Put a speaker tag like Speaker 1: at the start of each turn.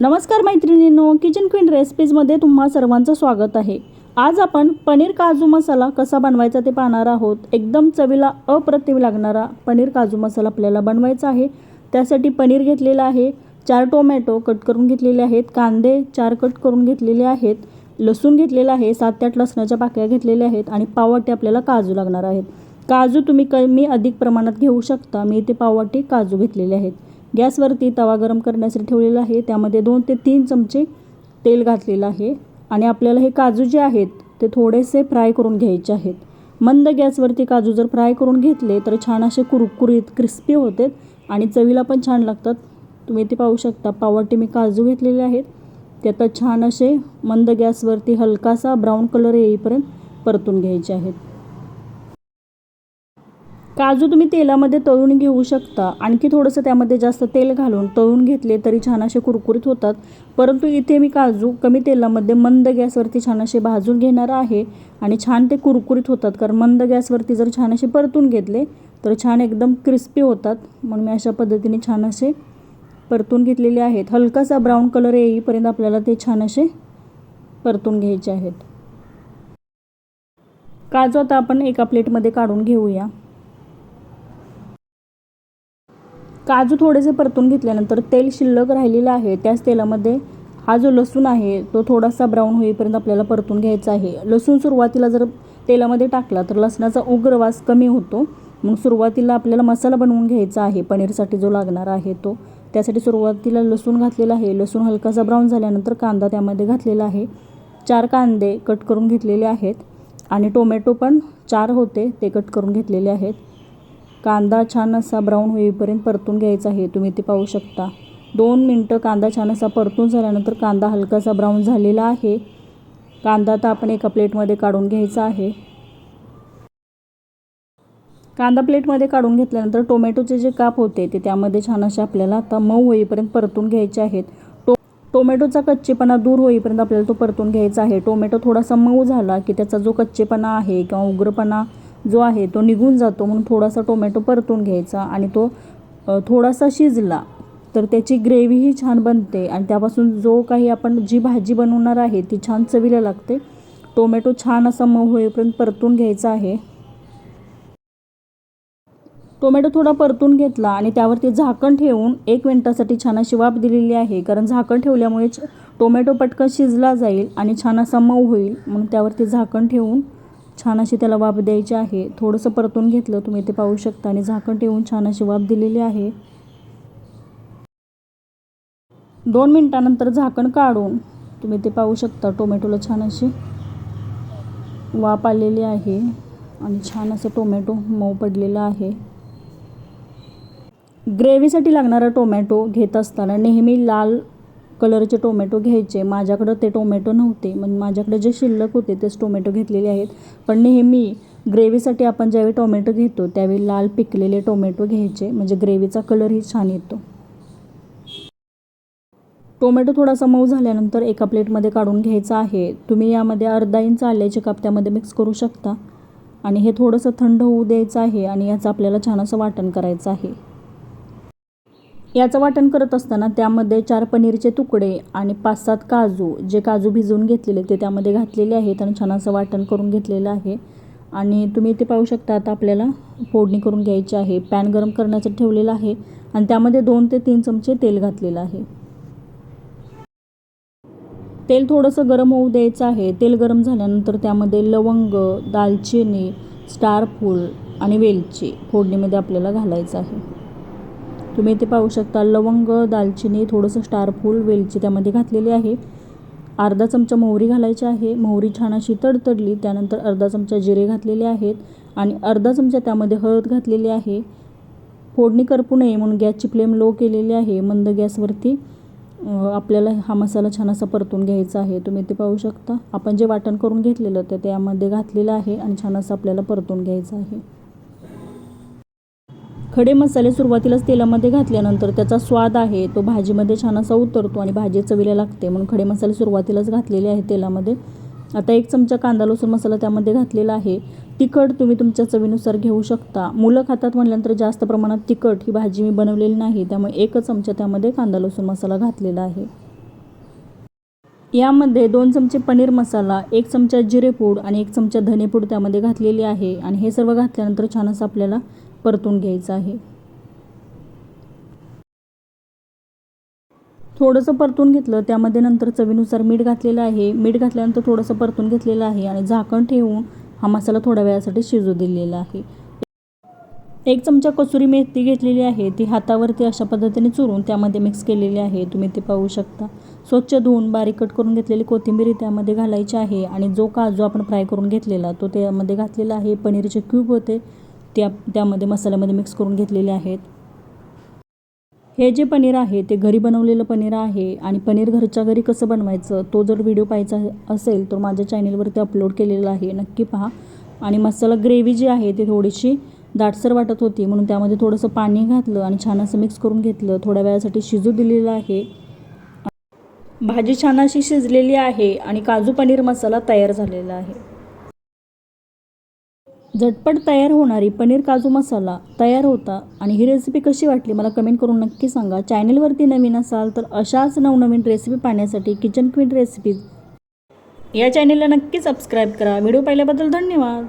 Speaker 1: नमस्कार मैत्रिणींनो kitchen queen रेसिपीजमध्ये तुम्हा सर्वांचं स्वागत आहे. आज आपण पनीर काजू मसाला कसा बनवायचा ते पाहणार आहोत. एकदम चवीला अप्रतिम लागणारा पनीर काजू मसाला आपल्याला बनवायचा आहे. त्यासाठी पनीर घेतलेलं आहे चार टोमॅटो कट करून घेतलेले आहेत कांदे चार कट करून घेतलेले आहेत लसूण घेतलेला आहे सात ते आठ लसणाच्या पाकळ्या घेतलेल्या आहेत आणि पाववाटी आपल्याला काजू लागणार आहेत. काजू तुम्ही कमी अधिक प्रमाणात घेऊ शकता. मी इथे पाववाटी काजू घेतलेले आहेत. गॅसवरती तवा गरम करण्यासाठी ठेवलेला आहे. त्यामध्ये दोन ते तीन चमचे तेल घातलेलं आहे. आणि आपल्याला हे काजू जे आहेत ते थोडेसे फ्राय करून घ्यायचे आहेत. मंद गॅसवरती काजू जर फ्राय करून घेतले तर छान असे कुरकुरीत क्रिस्पी होते आणि चवीला पण छान लागतात. तुम्ही ते पाहू शकता पावटी मी काजू घेतलेले आहेत. ते आता छान असे मंद गॅसवरती हलकासा ब्राऊन कलर येईपर्यंत परतून घ्यायचे आहेत. काजू तुम्ही तेलामध्ये तळून घेऊ शकता. आणखी थोडंसं त्यामध्ये जास्त तेल घालून तळून घेतले तरी छान असे कुरकुरीत होतात. परंतु इथे मी काजू कमी तेलामध्ये मंद गॅसवरती छान असे भाजून घेणार आहे आणि छान ते कुरकुरीत होतात. कारण मंद गॅसवरती जर छान असे परतून घेतले तर छान एकदम क्रिस्पी होतात. म्हणून मी अशा पद्धतीने छान असे परतून घेतलेले आहेत. हलकासा ब्राऊन कलर येईपर्यंत आपल्याला ते छान असे परतून घ्यायचे आहेत. काजू आता आपण एका प्लेटमध्ये काढून घेऊया. काजू थोडेसे परतून घेतल्यानंतर तेल शिल्लक राहिलेलं आहे. त्याच तेलामध्ये हा जो लसूण आहे तो थोडासा ब्राऊन होईपर्यंत आपल्याला परतून घ्यायचा आहे. लसूण सुरुवातीला जर तेलामध्ये टाकला तर लसणाचा उग्र वास कमी होतो. मग सुरुवातीला आपल्याला मसाला बनवून घ्यायचा आहे पनीरसाठी जो लागणार आहे तो. त्यासाठी सुरुवातीला लसूण घातलेला आहे. लसूण हलकासा ब्राऊन झाल्यानंतर कांदा त्यामध्ये घातलेला आहे. चार कांदे कट करून घेतलेले आहेत. आणि टोमॅटो पण चार होते ते कट करून घेतलेले आहेत. कांदा छान असा ब्राऊन होईपर्यंत परतून घ्यायचा आहे. तुम्ही ते पाहू शकता. दोन मिनटं कांदा छान असा परतून झाल्यानंतर कांदा हलकासा ब्राऊन झालेला आहे. कांदा आता आपण एका प्लेटमध्ये काढून घ्यायचा आहे. कांदा प्लेटमध्ये काढून घेतल्यानंतर टोमॅटोचे जे काप होते ते त्यामध्ये छान असे आपल्याला आता मऊ होईपर्यंत परतून घ्यायचे आहेत. टो टोमॅटोचा कच्चेपणा दूर होईपर्यंत आपल्याला तो परतून घ्यायचा आहे. टोमॅटो थोडासा मऊ झाला की त्याचा जो कच्चेपणा आहे किंवा उग्रपणा जो आहे तो निघून जातो म्हणून थोडासा टोमॅटो परतून घ्यायचा आणि तो थोडासा शिजला तर त्याची ग्रेव्हीही छान बनते आणि त्यापासून जो काही आपण जी भाजी बनवणार आहे ती छान चवीला लागते. टोमॅटो छान असा मऊ होईपर्यंत परतून घ्यायचा आहे. टोमॅटो थोडा परतून घेतला आणि त्यावरती झाकण ठेवून एक मिनटासाठी छान अशी वाफ दिलेली आहे. कारण झाकण ठेवल्यामुळे टोमॅटो पटकन शिजला जाईल आणि छान असा मऊ होईल म्हणून त्यावरती झाकण ठेवून छान अशी त्याला वाफ द्यायची आहे. थोडंसं परतून घेतलं तुम्ही ते पाहू शकता. आणि झाकण ठेवून छान अशी वाफ दिलेली आहे. दोन मिनटानंतर झाकण काढून तुम्ही ते पाहू शकता टोमॅटोला छान अशी वाफ आलेली आहे. आणि छान असं टोमॅटो मऊ पडलेला आहे. ग्रेव्हीसाठी लागणारा टोमॅटो घेत असताना नेहमी लाल कलरचे टोमॅटो घ्यायचे. माझ्याकडं ते टोमॅटो नव्हते. मग माझ्याकडे जे शिल्लक होते तेच टोमॅटो घेतलेले आहेत. पण नेहमी ग्रेव्हीसाठी आपण ज्यावेळी टोमॅटो घेतो त्यावेळी लाल पिकलेले टोमॅटो घ्यायचे. म्हणजे ग्रेव्हीचा कलरही छान येतो. टोमॅटो थोडासा मऊ झाल्यानंतर एका प्लेटमध्ये काढून घ्यायचा आहे. तुम्ही यामध्ये अर्धा इंच आल्याचे काप त्यामध्ये मिक्स करू शकता. आणि हे थोडंसं थंड होऊ द्यायचं आहे आणि याचं आपल्याला छान असं वाटण करायचं आहे. याचं वाटण करत असताना त्यामध्ये चार पनीरचे तुकडे आणि पाच सात काजू जे काजू भिजवून घेतलेले ते त्यामध्ये घातलेले आहेत आणि छान असं वाटण करून घेतलेलं आहे. आणि तुम्ही इथे पाहू शकता आता आपल्याला फोडणी करून घ्यायची आहे. पॅन गरम करण्याचं ठेवलेलं आहे आणि त्यामध्ये दोन ते तीन चमचे तेल घातलेलं आहे. तेल थोडंसं गरम होऊ द्यायचं आहे. तेल गरम झाल्यानंतर त्यामध्ये लवंग दालचिनी स्टार फूल आणि वेलची फोडणीमध्ये आपल्याला घालायचं आहे. तुम्ही इथे पाहू शकता लवंग दालचिनी थोडंसं स्टारफूल वेलची त्यामध्ये घातलेली आहे. अर्धा चमचा मोहरी घालायची आहे. मोहरी छान अशी तडतडली त्यानंतर अर्धा चमचा जिरे घातलेले आहेत आणि अर्धा चमचा त्यामध्ये हळद घातलेली आहे. फोडणी करपू नये म्हणून गॅसची फ्लेम लो केलेली आहे मंद गॅसवरती. आपल्याला हा मसाला छान असा परतून घ्यायचा आहे. तुम्ही ते पाहू शकता. आपण जे वाटण करून घेतलेलं ते त्यामध्ये घातलेलं आहे आणि छान असं आपल्याला परतून घ्यायचं आहे. खडे मसाले सुरुवातीलाच तेलामध्ये घातल्यानंतर त्याचा स्वाद आहे तो भाजीमध्ये छान असा उतरतो आणि भाजी चवीला लागते. म्हणून खडे मसाले सुरुवातीलाच घातलेले आहे तेलामध्ये. आता एक चमचा कांदा लसूण मसाला त्यामध्ये घातलेला आहे. तिखट तुम्ही तुमच्या चवीनुसार घेऊ शकता. मुलं खातात म्हटल्यानंतर जास्त प्रमाणात तिखट ही भाजी मी बनवलेली नाही त्यामुळे एकच चमचा त्यामध्ये कांदा लसूण मसाला घातलेला आहे. यामध्ये दोन चमचे पनीर मसाला एक चमचा जिरेपूड आणि एक चमचा धनेपूड त्यामध्ये घातलेली आहे. आणि हे सर्व घातल्यानंतर छान असं आपल्याला परतून घ्यायचं आहे. थोडंसं परतून घेतलं त्यामध्ये नंतर चवीनुसार मीठ घातलेलं आहे. मीठ घातल्यानंतर थोडंसं परतून घेतलेलं आहे आणि झाकण ठेवून हा मसाला थोड्या वेळासाठी शिजू दिलेला आहे. एक चमचा कसुरी मेथी घेतलेली आहे ती हातावरती अशा पद्धतीने चुरून त्यामध्ये मिक्स केलेली आहे. तुम्ही ते पाहू शकता. स्वच्छ धुवून बारीक कट करून घेतलेली कोथिंबीर त्यामध्ये घालायची आहे आणि जो काजू आपण फ्राय करून घेतलेला तो त्यामध्ये घातलेला आहे. पनीरचे क्यूब होते. त्या त्यामध्ये मसाल्यामध्ये मिक्स करून घेतलेले आहेत. हे जे पनीर आहे ते घरी बनवलेलं पनीर आहे आणि पनीर घरच्या घरी कसं बनवायचं तो जर व्हिडिओ पाहायचा असेल तर माझ्या चॅनेलवरती अपलोड केलेला आहे. नक्की पहा. आणि मसाला ग्रेव्ही जी आहे ती थोडीशी दाटसर वाटत होती म्हणून त्यामध्ये थोडंसं पाणी घातलं आणि छान असं मिक्स करून घेतलं. थोड्या वेळासाठी शिजू दिलेलं आहे. भाजी छान अशी शिजलेली आहे आणि काजू पनीर मसाला तयार झालेला आहे. झटपट तयार होणारी पनीर काजू मसाला तयार होता आणि ही रेसिपी कशी वाटली मला कमेंट करून नक्की सांगा. चॅनलवरती नवीन असाल तर अशाच नवनवीन रेसिपी पाहण्यासाठी किचन क्वीन रेसिपीज या चॅनेलला नक्की सबस्क्राईब करा. व्हिडिओ पाहिल्याबद्दल धन्यवाद.